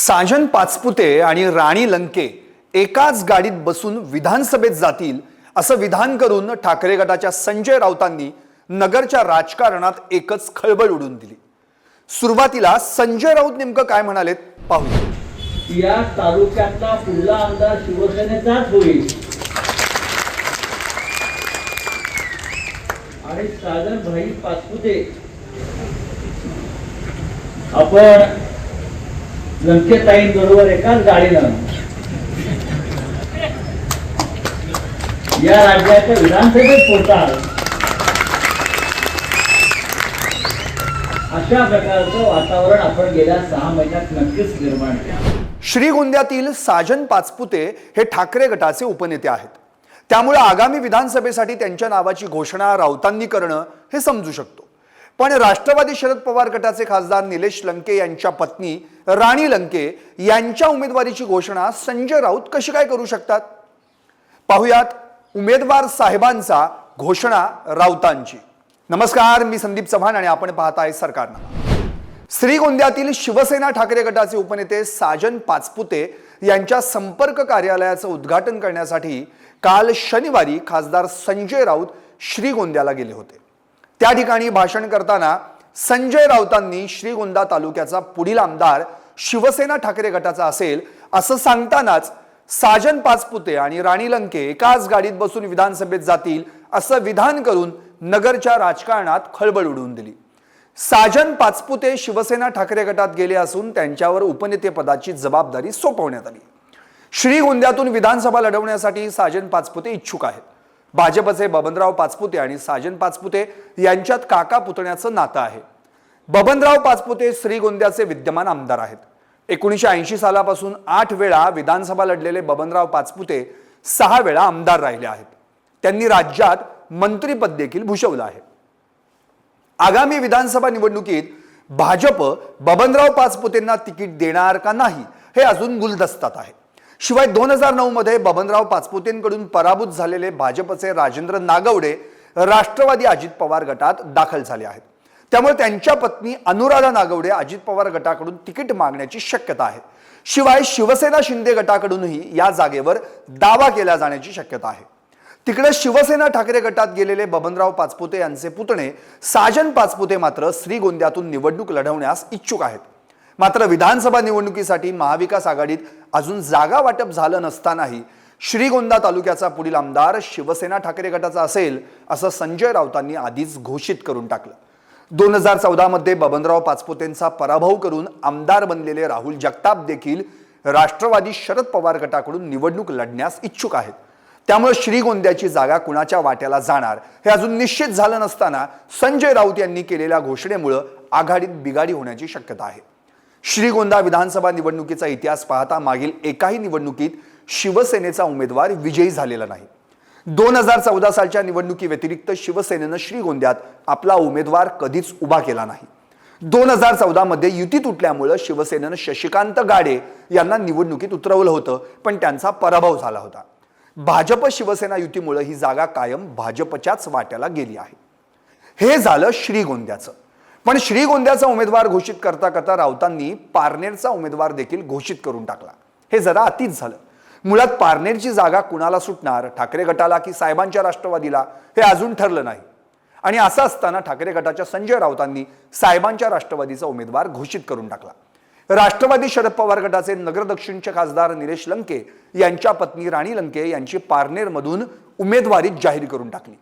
साजन पाचपुते आणि राणी लंके एकाच गाडीत बसून विधानसभेत जातील असं विधान करून ठाकरे गटाच्या संजय राऊतांनी नगरच्या राजकारणात एकच खळबळ उडून दिली. सुरुवातीला संजय राऊत नेमकं काय म्हणालेत पाहूया. या तालुक्यातला पुढला आमदार शिवसेनेचाच होईल. आणि सागर भाई पाचपुते. आपण लंकेताईंबरोबर एकाच गाडीला या राज्याच्या विधानसभेत पोहोचाल. अशा प्रकारचं वातावरण आपण गेल्या सहा महिन्यात नक्कीच निर्माण केलं. श्रीगोंद्यातील साजन पाचपुते हे ठाकरे गटाचे उपनेते आहेत. त्यामुळे आगामी विधानसभेसाठी त्यांच्या नावाची घोषणा राऊतांनी करणं हे समजू शकतो. पण राष्ट्रवादी शरद पवार गटाचे खासदार निलेश लंके यांच्या पत्नी राणी लंके यांच्या उमेदवारीची घोषणा संजय राऊत कशी काय करू शकतात? पाहुयात उमेदवार साहेबांचा घोषणा राऊतांची. नमस्कार मी संदीप चव्हाण आणि आपण पाहत आहे सरकारनं. श्रीगोंद्यातील शिवसेना ठाकरे गटाचे उपनेते साजन पाचपुते यांच्या संपर्क कार्यालयाचं उद्घाटन करण्यासाठी काल शनिवारी खासदार संजय राऊत श्रीगोंद्याला गेले होते. त्या ठिकाणी भाषण करताना संजय राऊतांनी श्रीगोंदा तालुक्याचा पुढील आमदार शिवसेना ठाकरे गटाचा असेल असं सांगतानाच साजन पाचपुते आणि राणी लंके एकाच गाडीत बसून विधानसभेत जातील असं विधान करून नगरच्या राजकारणात खळबळ उडवून दिली. साजन पाचपुते शिवसेना ठाकरे गटात गेले असून त्यांच्यावर उपनेतेपदाची जबाबदारी सोपवण्यात आली. श्रीगोंद्यातून विधानसभा लढवण्यासाठी साजन पाचपुते इच्छुक आहेत. भाजपचे बबनराव पाचपुते आणि साजन पाचपुते यांच्यात काका पुतण्याचं नातं आहे. बबनराव पाचपुते श्रीगोंद्याचे विद्यमान आमदार आहेत. एकोणीसशे ऐंशी सालापासून आठ वेळा विधानसभा लढलेले बबनराव पाचपुते सहा वेळा आमदार राहिले आहेत. त्यांनी राज्यात मंत्रीपद देखील भूषवलं आहे. आगामी विधानसभा निवडणुकीत भाजप बबनराव पाचपुतेंना तिकीट देणार का नाही हे अजून गुलदस्तात आहे. शिवाय दोन हजार नऊ मध्ये बबनराव पाचपुतेंकडून पराभूत झालेले भाजपचे राजेंद्र नागवडे राष्ट्रवादी अजित पवार गटात दाखल झाले आहेत. त्यामुळे त्यांच्या पत्नी अनुराधा नागवडे अजित पवार गटाकडून तिकीट मागण्याची शक्यता आहे. शिवाय शिवसेना शिंदे गटाकडूनही या जागेवर दावा केला जाण्याची शक्यता आहे. तिकडे शिवसेना ठाकरे गटात गेलेले बबनराव पाचपुते यांचे पुतणे साजन पाचपुते मात्र श्रीगोंद्यातून निवडणूक लढवण्यास इच्छुक आहेत. मात्र विधानसभा निवडणुकीसाठी महाविकास आघाडीत अजून जागा वाटप झालं नसतानाही श्रीगोंदा तालुक्याचा पुढील आमदार शिवसेना ठाकरे गटाचा असेल असं संजय राऊतांनी आधीच घोषित करून टाकलं. दोन हजार चौदामध्ये बबनराव पाचपोतेंचा पराभव करून आमदार बनलेले राहुल जगताप देखील राष्ट्रवादी शरद पवार गटाकडून निवडणूक लढण्यास इच्छुक आहेत. त्यामुळे श्रीगोंद्याची जागा कुणाच्या वाट्याला जाणार हे अजून निश्चित झालं नसताना संजय राऊत यांनी केलेल्या घोषणेमुळं आघाडीत बिघाडी होण्याची शक्यता आहे. श्रीगोंदा विधानसभा निवडणुकीचा इतिहास पाहता मागील एकाही निवडणुकीत शिवसेनेचा उमेदवार विजयी झालेला नाही. दोन हजार चौदा सालच्या निवडणुकी व्यतिरिक्त शिवसेनेनं श्रीगोंद्यात आपला उमेदवार कधीच उभा केला नाही. दोन हजार चौदा मध्ये युती तुटल्यामुळं शिवसेनेनं शशिकांत गाडे यांना निवडणुकीत उतरवलं होतं पण त्यांचा पराभव झाला होता. भाजप शिवसेना युतीमुळं ही जागा कायम भाजपच्याच वाट्याला गेली आहे. हे झालं श्रीगोंद्याचं. पण श्रीगोंद्याचा उमेदवार घोषित करता करता राऊतांनी पारनेरचा उमेदवार देखील घोषित करून टाकला. हे जरा अतिच झालं. मुळात पारनेरची जागा कुणाला सुटणार? ठाकरे गटाला की साहेबांच्या राष्ट्रवादीला? हे अजून ठरलं नाही. आणि असं असताना ठाकरे गटाच्या संजय राऊतांनी साहेबांच्या राष्ट्रवादीचा उमेदवार घोषित करून टाकला. राष्ट्रवादी शरद पवार गटाचे नगर दक्षिणचे खासदार निलेश लंके यांच्या पत्नी राणी लंके यांची पारनेरमधून उमेदवारी जाहीर करून टाकली.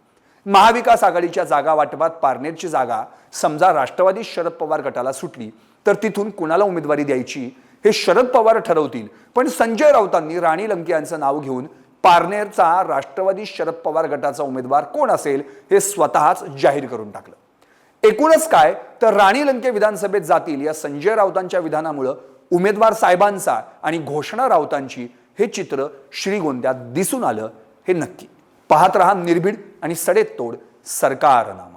महाविकास आघाडीच्या जागा वाटपात पारनेरची जागा समजा राष्ट्रवादी शरद पवार गटाला सुटली तर तिथून कुणाला उमेदवारी द्यायची हे शरद पवार ठरवतील. पण संजय राऊतांनी राणी लंके यांचं नाव घेऊन पारनेरचा राष्ट्रवादी शरद पवार गटाचा उमेदवार कोण असेल हे स्वतःच जाहीर करून टाकलं. एकूणच काय तर राणी लंके विधानसभेत जातील या संजय राऊतांच्या विधानामुळं उमेदवार साहेबांचा आणि घोषणा राऊतांची हे चित्र श्रीगोंद्यात दिसून आलं हे नक्की. पाहत रहा निर्भीड आणि सडेतोड सरकारनामा.